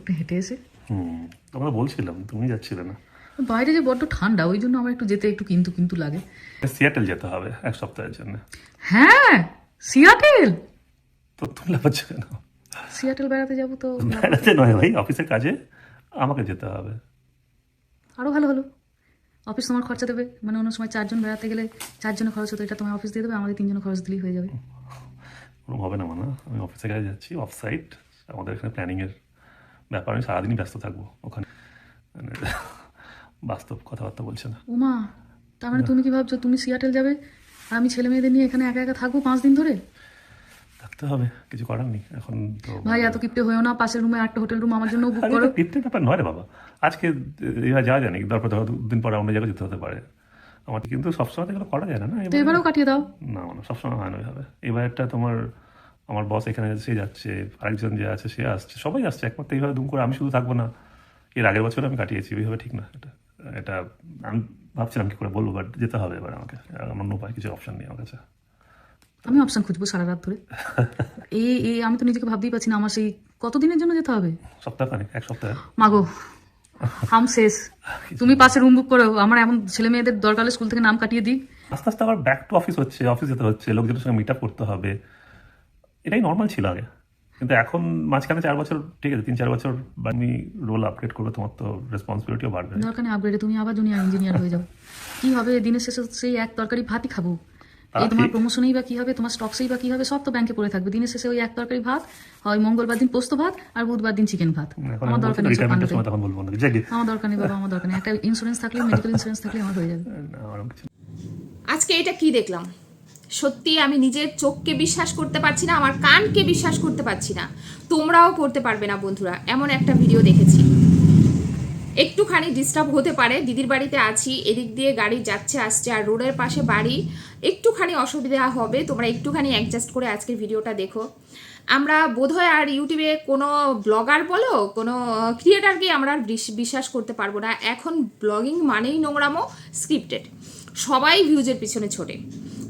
একটু হেঁটে এসে। হুম আমরা বলছিলাম তুমি যাচ্ছিলে না। বাইরে যে বড্ড ঠান্ডা ওই জন্য আমার একটু যেতে একটু কিন্তু কিন্তু লাগে। সিয়াটেল যেতে হবে এক সপ্তাহের জন্য। হ্যাঁ সিয়াটেল? তো তুমি লাফাচ্ছ কেন? সিয়াটেল বেড়াতে যাব তো। বেড়াতে নয় ভাই অফিসের কাজে আমাকে যেতে হবে। আরও ভালো হলো। অফিস তোমার খরচা দেবে মানে অন্য সময় চারজন বেড়াতে গেলে চারজনের খরচ হতো এটা তোমার অফিস দিয়ে দেবে আমাদের তিনজনের খরচ দিলেই হয়ে যাবে। ওরকম হবে না মানে আমি অফিসের কাজে যাচ্ছি অফ সাইট আমাদের এখানে প্ল্যানিংয়ের ব্যাপার আমি সারাদিনই ব্যস্ত থাকব ওখানে। মানে বাস্তব কথাবার্তা বলছে না। উমা তার মানে তুমি কি ভাবছ তুমি সিয়াটেল যাবে? আর আমি ছেলে মেয়েদের নিয়ে এখানে একা একা থাকব পাঁচ দিন ধরে? থাকতে হবে কিছু করার নেই এখন তো ভাই এত কিপটে হয়েও না পাশের রুমে একটা হোটেল রুম আমার জন্য বুক করো। এটা ব্যাপার নয় রে বাবা। আজকে এরা যাওয়া যায় নাকি? তারপর ধরো দুদিন পরে অন্য জায়গায় যেতে হতে পারে। আমার কিন্তু সবসময় এগুলো করা যায় না না? এবারেও কাটিয়ে দাও। না মানে সবসময় হয় না ওইভাবে। এবার একটা তোমার আমার বস এখানে সে যাচ্ছে আরেকজন যে আছে সে আসছে সবাই আসছে একমাত্র এইভাবে দুম করে আমি শুধু থাকব না। এর আগের বছর আমি কাটিয়েছি এইভাবে ঠিক না। এটা এটা আমি ভাবছিলাম কি করে বলব বাট যেতে হবে এবার আমাকে। আমার অন্য উপায় কিছু অপশন নেই আমার কাছে। আমি অপশন খুঁজবো সারা রাত ধরে। এই এই আমি তো নিজেকে ভাবতেই পারছি না আমার সেই কতদিনের জন্য যেতে হবে? সপ্তাহখানেক এক সপ্তাহে। মাগো হাম শেষ। তুমি পাশে রুম বুক করো আমার এমন ছেলে মেয়েদের দরকার স্কুল থেকে নাম কাটিয়ে দিই। আস্তে আস্তে আবার ব্যাক টু অফিস হচ্ছে অফিস যেতে হচ্ছে লোকজনের সঙ্গে মিট আপ করতে হবে। এটাই নর্মাল ছিল আগে। কিন্তু এখন মাঝখানে চার বছর ঠিক আছে তিন চার বছর আমি রোল আপগ্রেড করব তোমার তো রেসপন্সিবিলিটিও বাড়বে। দরকার নেই আপগ্রেডে তুমি আবার জুনিয়র ইঞ্জিনিয়ার হয়ে যাও। কি হবে দিনের শেষে সেই এক তরকারি ভাতই খাব। এই তোমার। প্রমোশনেই বা কি হবে তোমার স্টকসেই বা কি হবে সব তো ব্যাংকে পড়ে থাকবে। দিনের শেষে ওই এক তরকারি ভাত হয় মঙ্গলবার দিন পোস্ত ভাত আর বুধবার দিন চিকেন ভাত। আমার দরকার নেই আমার দরকার নেই বাবা আমার দরকার নেই। একটা ইন্স্যুরেন্স থাকলে মেডিকেল ইন্স্যুরেন্স থাকলে আমার হয়ে যাবে। আজকে এটা কি দেখলাম? সত্যি আমি নিজের চোখকে বিশ্বাস করতে পারছি না, আমার কানকে বিশ্বাস করতে পারছি না। তোমরাও করতে পারবে না বন্ধুরা, এমন একটা ভিডিও দেখেছি। একটুখানি ডিস্টার্ব হতে পারে, দিদির বাড়িতে আছি, এদিক দিয়ে গাড়ি যাচ্ছে, আসছে, আর রোডের পাশে বাড়ি, একটুখানি অসুবিধা হবে, তোমরা একটুখানি অ্যাডজাস্ট করে আজকের ভিডিওটা দেখো। আমরা বোধহয় আর ইউটিউবে কোনো ব্লগার বলো, কোনো ক্রিয়েটারকে আমরা বিশ্বাস করতে পারব না। এখন ব্লগিং মানেই নোংরামো স্ক্রিপ্টেড সবাই ভিউজের পিছনে ছোটে।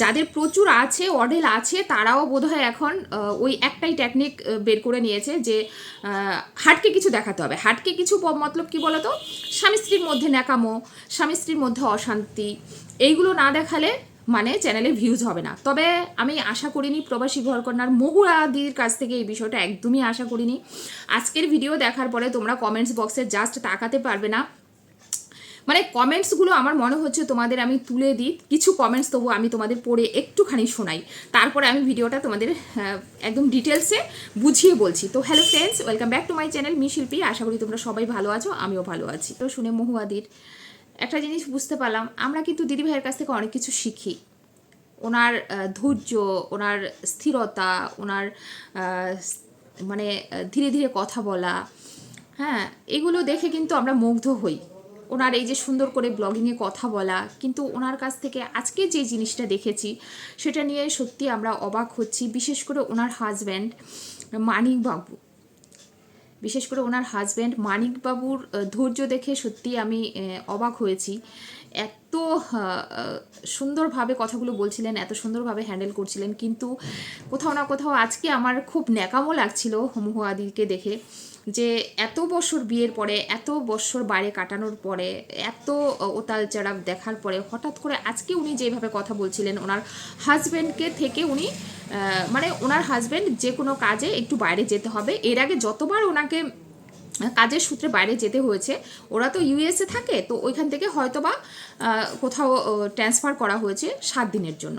যাদের প্রচুর আছে অডেল আছে, তারাও বোধহয় এখন ওই একটাই টেকনিক বের করে নিয়েছে যে হাটকে কিছু দেখাতে হবে। হাটকে কিছু মতলব কি বলতো? স্বামী স্ত্রীর মধ্যে ন্যাকামো, স্বামী স্ত্রীর মধ্যে অশান্তি, এইগুলো না দেখালে মানে চ্যানেলে ভিউজ হবে না। তবে আমি আশা করিনি প্রবাসী ঘরকন্যার মহুরাদির কাছ থেকে এই বিষয়টা একদমই আশা করিনি। আজকের ভিডিও দেখার পরে তোমরা কমেন্টস বক্সে জাস্ট তাকাতে পারবে না। মানে কমেন্টসগুলো আমার মনে হচ্ছে তোমাদের আমি তুলে দিই। কিছু কমেন্টস তবু আমি তোমাদের পড়ে একটুখানি শোনাই। তারপরে আমি ভিডিওটা তোমাদের একদম ডিটেলসে বুঝিয়ে বলছি। তো hello friends welcome back to my channel me Shilpi. আশা করি তোমরা সবাই ভালো আছো, আমিও ভালো আছি। তো শুনে মহুয়াদির একটা জিনিস বুঝতে পারলাম, আমরা কিন্তু দিদিভাইয়ের কাছ থেকে অনেক কিছু শিখি। ওনার ধৈর্য, ওনার স্থিরতা, ওনার মানে ধীরে ধীরে কথা বলা হ্যাঁ এগুলো দেখে কিন্তু আমরা মুগ্ধ হই। ওনার এই যে সুন্দর করে ব্লগিংয়ে কথা বলা, কিন্তু ওনার কাছ থেকে আজকে যে জিনিসটা দেখেছি, সেটা নিয়ে সত্যি আমরা অবাক হচ্ছি। বিশেষ করে ওনার হাজব্যান্ড মানিকবাবু বিশেষ করে ওনার হাজব্যান্ড মানিকবাবুর ধৈর্য দেখে সত্যি আমি অবাক হয়েছি। এত সুন্দরভাবে কথাগুলো বলছিলেন, এত সুন্দরভাবে হ্যান্ডেল করছিলেন, কিন্তু কোথাও না কোথাও আজকে আমার খুব ন্যাকামো লাগছিল হুমুহাদিকে দেখে যে এত বছর বিয়ের পরে, এত বছর বাইরে কাটানোর পরে, এত ওতাল চাড়াপ দেখার পরে, হঠাৎ করে আজকে উনি যেভাবে কথা বলছিলেন, ওনার হাজব্যান্ডকে থেকে উনি মানে ওনার হাজব্যান্ড যে কোনো কাজে একটু বাইরে যেতে হবে। এর আগে যতবার ওনাকে কাজের সূত্রে বাইরে যেতে হয়েছে। ওরা তো ইউএসএ থাকে, তো ওইখান থেকে হয়তো বা কোথাও ট্রান্সফার করা হয়েছে সাত দিনের জন্য।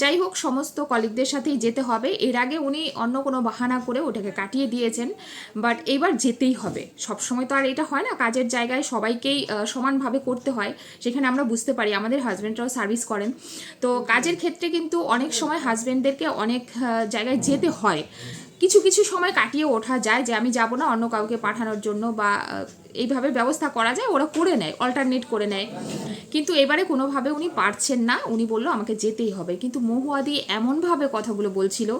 যাই হোক, সমস্ত কলিগদের সাথেই যেতে হবে। এর আগে উনি অন্য কোনো বাহানা করে ওটাকে কাটিয়ে দিয়েছেন বাট এইবার যেতেই হবে। সবসময় তো আর এটা হয় না, কাজের জায়গায় সবাইকেই সমানভাবে করতে হয়। সেখানে আমরা বুঝতে পারি, আমাদের হাজব্যান্ডরাও সার্ভিস করেন। তো কাজের ক্ষেত্রে কিন্তু অনেক সময় হাজব্যান্ডদেরকে অনেক জায়গায় যেতে হয়। কিছু কিছু সময় কাটিয়ে ওঠা যায় যে আমি যাব না, অন্য কাউকে পাঠানোর জন্য বা এইভাবে ব্যবস্থা করা যায়, ওরা করে নেয় অল্টারনেট করে নেয়। কিন্তু এবারে কোনোভাবে উনি পারছেন না, উনি বলল আমাকে যেতেই হবে। কিন্তু মহুয়াদি এমনভাবে কথাগুলো বলছিল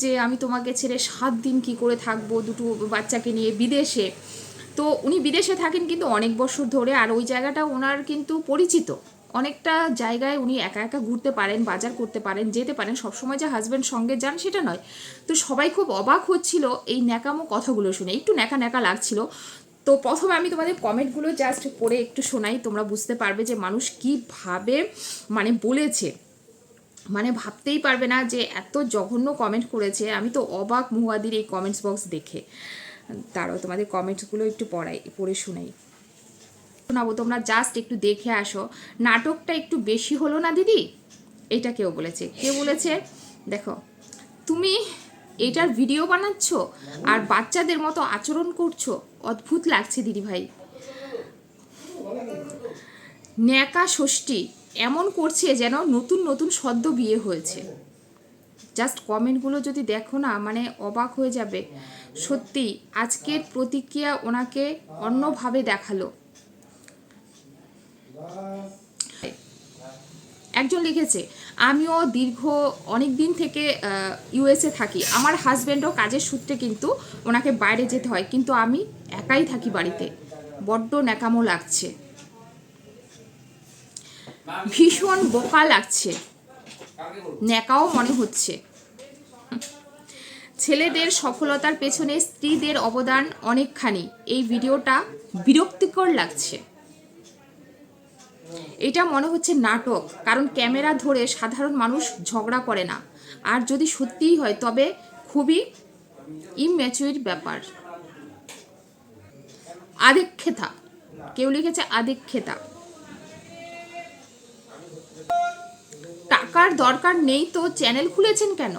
যে আমি তোমাকে ছেড়ে সাত দিন কি করে থাকব, দুটো বাচ্চাকে নিয়ে বিদেশে। তো উনি বিদেশে থাকেন কিন্তু অনেক বছর ধরে, আর ওই জায়গাটা ওনার কিন্তু পরিচিত। অনেকটা জায়গায় উনি একা একা ঘুরতে পারেন, বাজার করতে পারেন, যেতে পারেন, সবসময় যে হাজব্যান্ড সঙ্গে যান সেটা নয়। তো সবাই খুব অবাক হচ্ছিল এই ন্যাকামো কথাগুলো শুনে। একটু ন্যাকা ন্যাকা লাগছিল। তো প্রথমে আমি তোমাদের কমেন্টগুলো জাস্ট পড়ে একটু শোনাই, তোমরা বুঝতে পারবে যে মানুষ কীভাবে মানে বলেছে। মানে ভাবতেই পারবে না যে এত জঘন্য কমেন্ট করেছে। আমি তো অবাক মুহাদির এই কমেন্টস বক্স দেখে। তারও তোমাদের কমেন্টসগুলো একটু পড়াই, পড়ে শোনাই। শোনাবো, তোমরা জাস্ট একটু দেখে আসো। নাটকটা একটু বেশি হলো না, দিদি? এটা কেউ বলেছে। কে বলেছে, দেখো, তুমি এটার ভিডিও বানাচ্ছ আর বাচ্চাদের মতো আচরণ করছ। অদ্ভুত লাগছে, দিদি ভাই। ন্যাকা ষষ্ঠী এমন করছে যেন নতুন নতুন সদ্য বিয়ে হয়েছে। জাস্ট কমেন্টগুলো যদি দেখো না মানে অবাক হয়ে যাবে। সত্যি আজকের প্রতিক্রিয়া ওনাকে অন্যভাবে দেখাল। একজন লিখেছে, আমিও দীর্ঘ অনেক দিন থেকে ইউএসএ থাকি। আমার হাজব্যান্ডও কাজের সূত্রে কিন্তু ওনাকে বাইরে যেতে হয়, কিন্তু আমি একাই থাকি বাড়িতে। বড্ড ন্যাকামো লাগছে। ভীষণ বোকা লাগছে। ন্যাকাও মনে হচ্ছে। ছেলেদের সফলতার পেছনে স্ত্রীদের অবদান অনেকখানি। এই ভিডিওটা বিরক্তিকর লাগছে। এটা মনে হচ্ছে নাটক, কারণ ক্যামেরা ধরে সাধারণ মানুষ ঝগড়া করে না। আর যদি সত্যিই হয়, তবে খুবই ইম্যাচুইর ব্যাপার। আদিক্ষেতা, কেউ লিখেছে আদিক্ষেতা। টাকার দরকার নেই তো চ্যানেল খুলেছেন কেন?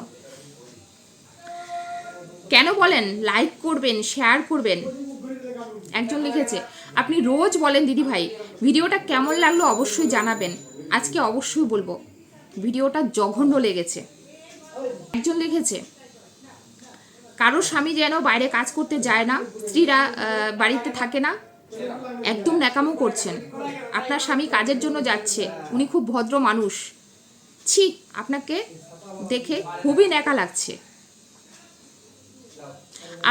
কেন বলেন লাইক করবেন শেয়ার করবেন? একজন লিখেছে আপনি রোজ বলেন, দিদি ভাই, ভিডিওটা কেমন লাগল অবশ্যই জানাবেন। আজকে অবশ্যই বলব, ভিডিওটা জঘন্য লেগেছে। একজন লিখেছে, কারও স্বামী যেন বাইরে কাজ করতে যায় না, স্ত্রীরা বাড়িতে থাকে না, একদম ন্যাকামো করছেন। আপনার স্বামী কাজের জন্য যাচ্ছে, উনি খুব ভদ্র মানুষ। ছি, আপনাকে দেখে খুবই ন্যাকা লাগছে।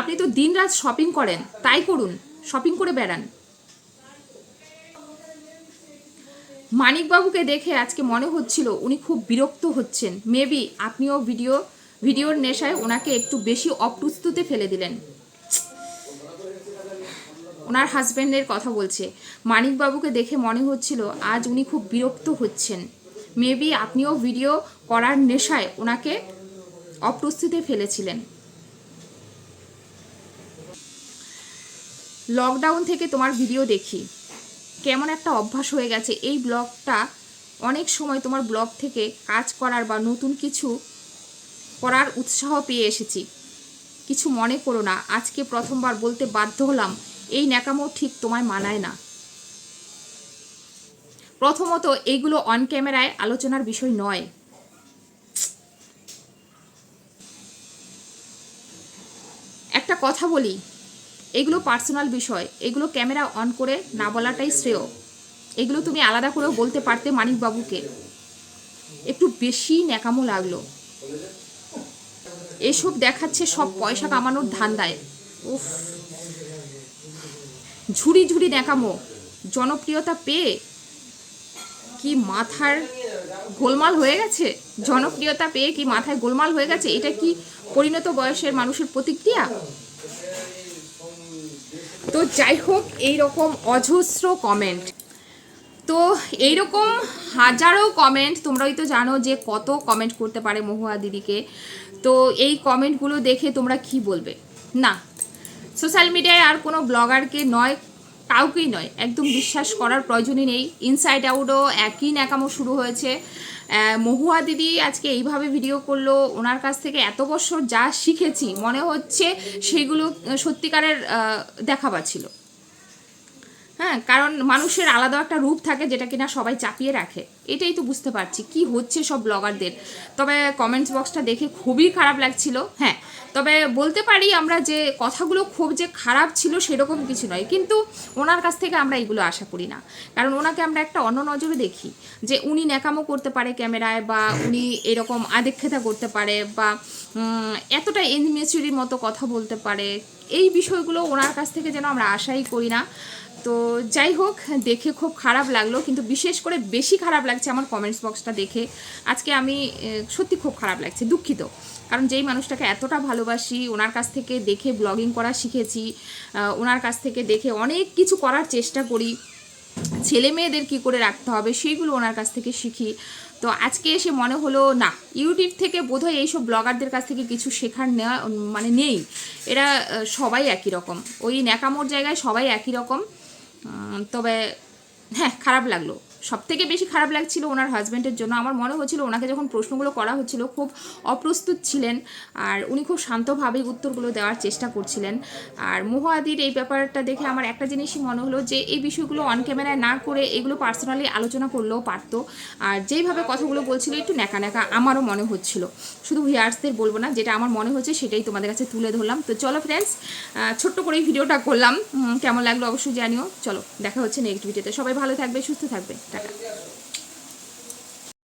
আপনি তো দিনরাত শপিং করেন, তাই করুন শপিং করে বেড়ান। মানিকবাবুকে দেখে আজকে মনে হচ্ছিল উনি খুব বিরক্ত হচ্ছেন। মেবি আপনিও ভিডিও ভিডিওর নেশায় ওনাকে একটু বেশি অপ্রস্তুতে ফেলে দিলেন। ওনার হাজব্যান্ডের কথা বলছে। মানিকবাবুকে দেখে মনে হচ্ছিল আজ উনি খুব বিরক্ত হচ্ছেন। মেবি আপনিও ভিডিও করার নেশায় ওনাকে অপ্রস্তুতে ফেলেছিলেন। লকডাউন থেকে তোমার ভিডিও দেখি। কেমন একটা অভ্যাস হয়ে গেছে। এই ব্লগটা অনেক সময় তোমার ব্লগ থেকে কাজ করার বা নতুন কিছু করার উৎসাহ পেয়ে এসেছি। কিছু মনে করো না, আজকে প্রথমবার বলতে বাধ্য হলাম, এই ন্যাকামো ঠিক তোমায় মানায় না। প্রথমত এইগুলো অন ক্যামেরায় আলোচনার বিষয় নয়। একটা কথা বলি এগুলো পার্সোনাল বিষয়, এগুলো ক্যামেরা অন করে না বলাটাই শ্রেয়। এগুলো তুমি আলাদা করেও বলতে পারতে মানিকবাবুকে। একটু বেশি ন্যাকামো লাগল। এসব দেখাচ্ছে সব পয়সা কামানোর ধান্দায়। উফ। ঝুড়ি ঝুড়ি ন্যাকামো। জনপ্রিয়তা পেয়ে কি মাথার গোলমাল হয়ে গেছে? জনপ্রিয়তা পেয়ে কি মাথায় গোলমাল হয়ে গেছে? এটা কি পরিণত বয়সের মানুষের প্রতিক্রিয়া? তো যাই হোক এই রকম অজস্র কমেন্ট তো এইরকম হাজারো কমেন্ট তোমরাই তো জানো যে কত কমেন্ট করতে পারে মহুয়া দিদিকে। তো এই কমেন্টগুলো দেখে তোমরা কি বলবে? না সোশ্যাল মিডিয়ায় আর কোনো ব্লগারকে নয় কাউকেই নয়, একদম বিশ্বাস করার প্রয়োজনই নেই। ইনসাইড আউটও একই ন্যাকামো শুরু হয়েছে। মহুয়া দিদি আজকে এইভাবে ভিডিও করল, ওনার কাছ থেকে এত বছর যা শিখেছি, মনে হচ্ছে সেগুলো সত্যিকারের দেখাবার ছিল। হ্যাঁ কারণ মানুষের আলাদা একটা রূপ থাকে যেটা কিনা সবাই চাপিয়ে রাখে। এটাই তো বুঝতে পারছি। কি হচ্ছে সব ব্লগারদের? তবে কমেন্টস বক্সটা দেখে খুবই খারাপ লাগছিল। হ্যাঁ তবে বলতে পারি আমরা যে কথাগুলো খুব যে খারাপ ছিল সেরকম কিছু নয়। কিন্তু ওনার কাছ থেকে আমরা এগুলো আশা করি না। কারণ ওনাকে আমরা একটা অন্য নজরে দেখি যে উনি ন্যাকামো করতে পারে ক্যামেরায় বা উনি এরকম আদেক্ষেতা করতে পারে বা এতটা ইনমেচুরির মতো কথা বলতে পারে। এই বিষয়গুলো ওনার কাছ থেকে যেন আমরা আশাই করি না। তো যাই হোক, দেখে খুব খারাপ লাগল, কিন্তু বিশেষ করে বেশি খারাপ লাগছে আমার কমেন্টস বক্সটা দেখে। আজকে আমি সত্যি খুব খারাপ লাগছে, দুঃখিত। কারণ যেই মানুষটাকে এতটা ভালোবাসি, ওনার কাছ থেকে দেখে ব্লগিং করা শিখেছি ওনার কাছ থেকে দেখে অনেক কিছু করার চেষ্টা করি। ছেলে মেয়েদের কী করে রাখতে হবে, সেইগুলো ওনার কাছ থেকে শিখি। তো আজকে এসে মনে হলো, না ইউটিউব থেকে বোধহয় এইসব ব্লগারদের কাছ থেকে কিছু শেখার নেওয়া মানে নেই। এরা সবাই একই রকম। ওই ন্যাকামোর জায়গায় সবাই একই রকম। তবে হ্যাঁ খারাপ লাগল। সব থেকে বেশি খারাপ লাগছিল ওনার হাজব্যান্ডের জন্য। আমার মনে হচ্ছিল ওনাকে যখন প্রশ্নগুলো করা হচ্ছিল, খুব অপ্রস্তুত ছিলেন আর উনি খুব শান্তভাবেই উত্তরগুলো দেওয়ার চেষ্টা করছিলেন। আর মোহাদির এই ব্যাপারটা দেখে আমার একটা জিনিসই মনে হলো যে, এই বিষয়গুলো অন ক্যামেরায় না করে এগুলো পার্সোনালি আলোচনা করলেও পারতো। আর যেইভাবে কথাগুলো বলছিল, একটু ন্যাকা ন্যাকা আমারও মনে হচ্ছিল। শুধু ভিয়ার্সদের বলব না, যেটা আমার মনে হচ্ছে সেটাই তোমাদের কাছে তুলে ধরলাম। তো চলো ফ্রেন্ডস ছোট্ট করে ভিডিওটা করলাম। কেমন লাগল অবশ্যই জানিও। চলো, দেখা হচ্ছে নেক্সট ভিডিওতে সবাই ভালো থাকবে, সুস্থ থাকবে। টাটা